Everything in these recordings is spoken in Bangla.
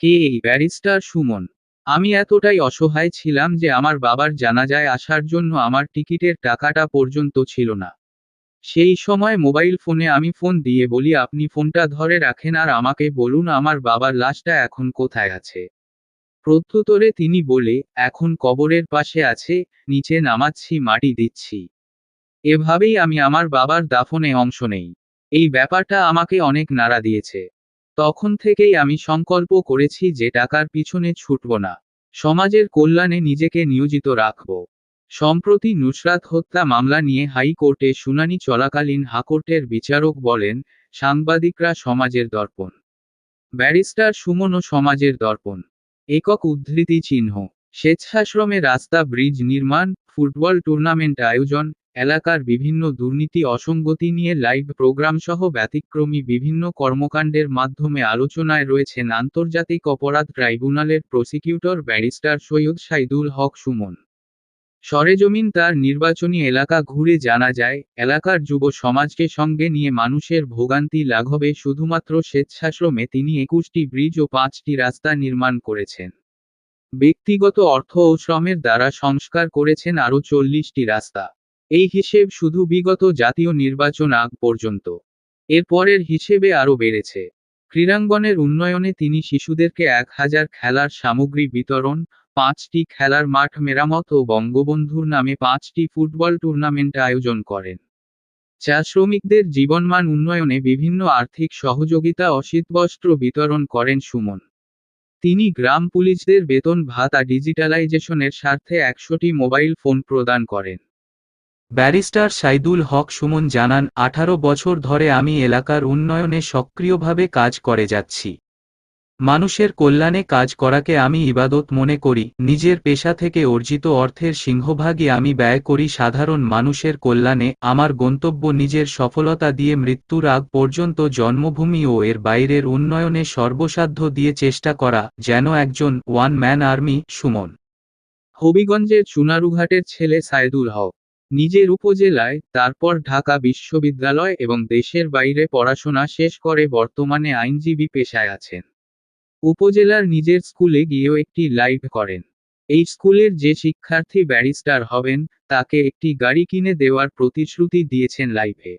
কে এই ব্যারিস্টার সুমন? আমি এতটাই অসহায় ছিলাম যে আমার বাবার জানাজায় আসার জন্য আমার টিকিটের টাকাটা পর্যন্ত ছিল না। সেই সময় মোবাইল ফোনে আমি ফোন দিয়ে বলি, আপনি ফোনটা ধরে রাখেন আর আমাকে বলুন আমার বাবার লাশটা এখন কোথায় আছে? প্রত্যুত্তরে তিনি বলে, এখন কবরের পাশে আছে, নিচে নামাচ্ছি, মাটি দিচ্ছি। এভাবেই আমি আমার বাবার দাফনে অংশ নেই। এই ব্যাপারটা আমাকে অনেক নাড়া দিয়েছে। তখন থেকেই আমি সংকল্প করেছি যে টাকার পিছনে ছুটব না। সমাজের কল্যাণে নিজেকে নিয়োজিত রাখব। সম্প্রতি নুসরাত হত্যা মামলা নিয়ে হাইকোর্টে শুনানি চলাকালীন হাকোর্টের বিচারক বলেন, সাংবাদিকরা সমাজের দর্পণ। ব্যারিস্টার সুমন সমাজের দর্পণ। একক উদ্ধৃতি চিহ্ন। স্বেচ্ছাশ্রমে রাস্তা ব্রিজ নির্মাণ, ফুটবল টুর্নামেন্ট আয়োজন এলাকার বিভিন্ন দুর্নীতি, অসঙ্গতি নিয়ে লাইভ প্রোগ্রাম সহ ব্যতিক্রমী বিভিন্ন কর্মকাণ্ডের মাধ্যমে আলোচনায় রয়েছেন আন্তর্জাতিক অপরাধ ট্রাইব্যুনালের প্রসিকিউটর ব্যারিস্টার সৈয়দ সাইদুল হক সুমন। সরেজমিন তার নির্বাচনী এলাকা ঘুরে জানা যায়, এলাকার যুব সমাজকে সঙ্গে নিয়ে মানুষের ভোগান্তি লাঘবে শুধুমাত্র স্বেচ্ছাশ্রমে তিনি একুশটি ব্রিজ ও পাঁচটি রাস্তা নির্মাণ করেছেন। ব্যক্তিগত অর্থ ও শ্রমের দ্বারা সংস্কার করেছেন আরও চল্লিশটি রাস্তা। এই হিসেব শুধু বিগত জাতীয় নির্বাচন আগ পর্যন্ত। এরপরের হিসেবে আরও বেড়েছে। ক্রীড়াঙ্গনের উন্নয়নে তিনি শিশুদেরকে এক হাজার খেলার সামগ্রী বিতরণ, পাঁচটি খেলার মাঠ মেরামত ও বঙ্গবন্ধুর নামে পাঁচটি ফুটবল টুর্নামেন্ট আয়োজন করেন। চা শ্রমিকদের জীবনমান উন্নয়নে বিভিন্ন আর্থিক সহযোগিতা ও শীতবস্ত্র বিতরণ করেন সুমন। তিনি গ্রাম পুলিশদের বেতন ভাতা ডিজিটালাইজেশনের স্বার্থে একশোটি মোবাইল ফোন প্রদান করেন। ব্যারিস্টার সাইদুল হক সুমন জানান, আঠারো বছর ধরে আমি এলাকার উন্নয়নে সক্রিয়ভাবে কাজ করে যাচ্ছি। মানুষের কল্যাণে কাজ করাকে আমি ইবাদত মনে করি, নিজের পেশা থেকে অর্জিত অর্থের সিংহভাগই আমি ব্যয় করি সাধারণ মানুষের কল্যাণে, আমার গন্তব্য নিজের সফলতা দিয়ে মৃত্যুর আগ পর্যন্ত জন্মভূমি ও এর বাইরের উন্নয়নে সর্বসাধ্য দিয়ে চেষ্টা করা, যেন একজন ওয়ান ম্যান আর্মি, সুমন। হবিগঞ্জের চুনারুঘাটের ছেলে সাইদুল হক। নিজের উপজেলায়, তারপর ঢাকা বিশ্ববিদ্যালয় এবং দেশের বাইরে পড়াশোনা শেষ করে বর্তমানে আইনজীবী পেশায় আছেন। উপজেলার নিজের স্কুলে গিয়েও একটি লাইভ করেন। এই স্কুলের যে শিক্ষার্থী ব্যারিস্টার হবেন, তাকে একটি গাড়ি কিনে দেওয়ার প্রতিশ্রুতি দিয়েছেন লাইভে।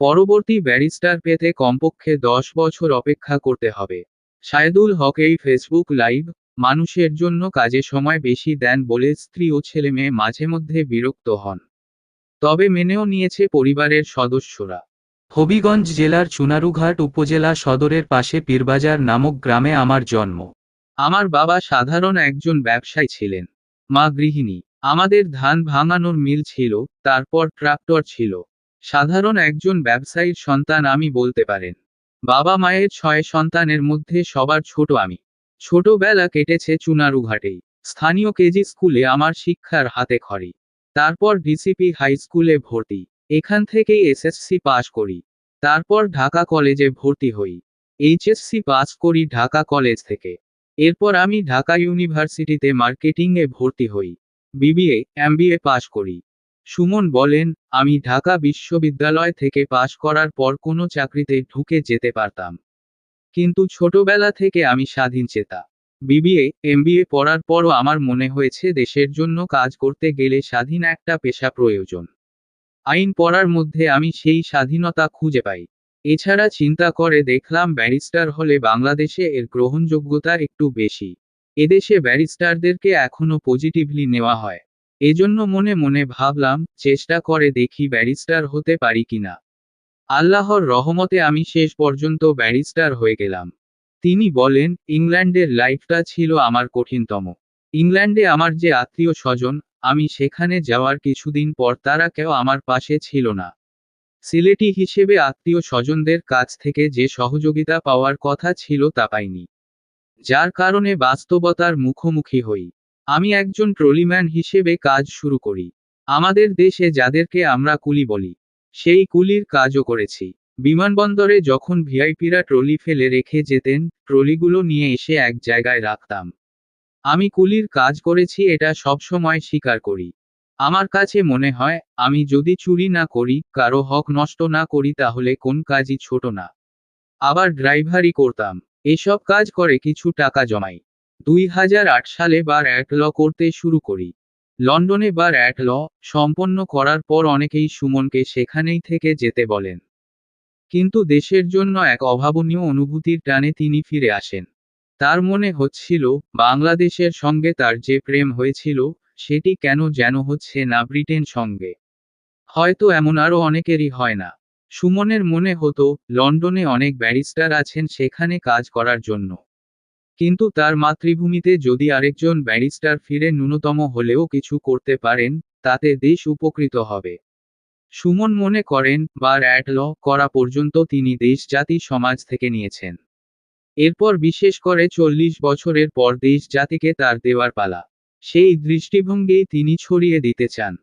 পরবর্তী ব্যারিস্টার পেতে কমপক্ষে দশ বছর অপেক্ষা করতে হবে। সায়দুল হক এই ফেসবুক লাইভ, মানুষের জন্য কাজে সময় বেশি দেন বলে স্ত্রী ও ছেলেমেয়ে মাঝে মধ্যে বিরক্ত হন। তবে মেনেও নিয়েছে পরিবারের সদস্যরা। হবিগঞ্জ জেলার চুনারুঘাট উপজেলা সদরের পাশে পীরবাজার নামক গ্রামে আমার জন্ম। আমার বাবা সাধারণ একজন ব্যবসায়ী ছিলেন। মা গৃহিণী। আমাদের ধান ভাঙানোর মিল ছিল, তারপর ট্রাক্টর ছিল। সাধারণ একজন ব্যবসায়ীর সন্তান আমি বলতে পারেন। বাবা মায়ের ছয় সন্তানের মধ্যে সবার ছোট আমি। ছোটবেলা কেটেছে চুনারুঘাটেই। স্থানীয় কেজি স্কুলে আমার শিক্ষার হাতে খড়ি। তারপর ডিসিপি হাই স্কুলে ভর্তি। এখান থেকেই এসএসসি পাশ করি। তারপর ঢাকা কলেজে ভর্তি হই। এইচএসসি পাস করি ঢাকা কলেজ থেকে। এরপর আমি ঢাকা ইউনিভার্সিটিতে মার্কেটিংয়ে ভর্তি হই। বিবিএ, এমবিএ পাশ করি। সুমন বলেন, আমি ঢাকা বিশ্ববিদ্যালয় থেকে পাশ করার পর কোনো চাকরিতে ঢুকে যেতে পারতাম। কিন্তু ছোটবেলা থেকে আমি স্বাধীন চেতা। বিবিএ, এমবিএ পড়ার পরও আমার মনে হয়েছে দেশের জন্য কাজ করতে গেলে স্বাধীন একটা পেশা প্রয়োজন। আইন পড়ার মধ্যে আমি সেই স্বাধীনতা খুঁজে পাই। এছাড়া চিন্তা করে দেখলাম ব্যারিস্টার হলে বাংলাদেশে এর গ্রহণযোগ্যতা একটু বেশি। এদেশে ব্যারিস্টারদেরকে এখনও পজিটিভলি নেওয়া হয়। এজন্য মনে মনে ভাবলাম, চেষ্টা করে দেখি ব্যারিস্টার হতে পারি কিনা। আল্লাহর রহমতে আমি শেষ পর্যন্ত ব্যারিস্টার হয়ে গেলাম। তিনি বলেন, ইংল্যান্ডের লাইফটা ছিল আমার কঠিনতম। ইংল্যান্ডে আমার যে আত্মীয় স্বজন, আমি সেখানে যাওয়ার কিছুদিন পর তারা কেউ আমার পাশে ছিল না। সিলেটি হিসেবে আত্মীয় স্বজনদের কাছ থেকে যে সহযোগিতা পাওয়ার কথা ছিল তা পাইনি। যার কারণে বাস্তবতার মুখোমুখি হই। আমি একজন ট্রলিম্যান হিসেবে কাজ শুরু করি। আমাদের দেশে যাদেরকে আমরা কুলি বলি, সেই কুলির কাজও করেছি। বিমানবন্দরে যখন ভিআইপিরা ট্রলি ফেলে রেখে যেতেন, ট্রলিগুলো নিয়ে এসে এক জায়গায় রাখতাম। আমি কুলির কাজ করেছি, এটা সবসময় স্বীকার করি। আমার কাছে মনে হয়, আমি যদি চুরি না করি, কারও হক নষ্ট না করি, তাহলে কোন কাজই ছোট না। আবার ড্রাইভারই করতাম। এসব কাজ করে কিছু টাকা জমাই। দুই হাজার আট সালে বার অ্যাট ল করতে শুরু করি। লন্ডনে বার অ্যাট ল সম্পন্ন করার পর অনেকেই সুমনকে সেখানেই থেকে যেতে বলেন। কিন্তু দেশের জন্য এক অভাবনীয় অনুভূতির টানে তিনি ফিরে আসেন। তার মনে হচ্ছিল, বাংলাদেশের সঙ্গে তার যে প্রেম হয়েছিল, সেটি কেন যেন হচ্ছে না ব্রিটেন সঙ্গে। হয়তো এমন আরও অনেকেরই হয় না। সুমনের মনে হতো, লন্ডনে অনেক ব্যারিস্টার আছেন সেখানে কাজ করার জন্য। কিন্তু তার মাতৃভূমিতে যদি আরেকজন ব্যারিস্টার ফিরে ন্যূনতম হলেও কিছু করতে পারেন, তাতে দেশ উপকৃত হবে। সুমন মনে করেন, বার অ্যাট ল করা পর্যন্ত তিনি দেশ, জাতি, সমাজ থেকে নিয়েছেন। এরপর বিশেষ করে চল্লিশ বছরের পর দেশ, জাতিকে তার দেওয়ার পালা। সেই দৃষ্টিভঙ্গি তিনি ছড়িয়ে দিতে চান।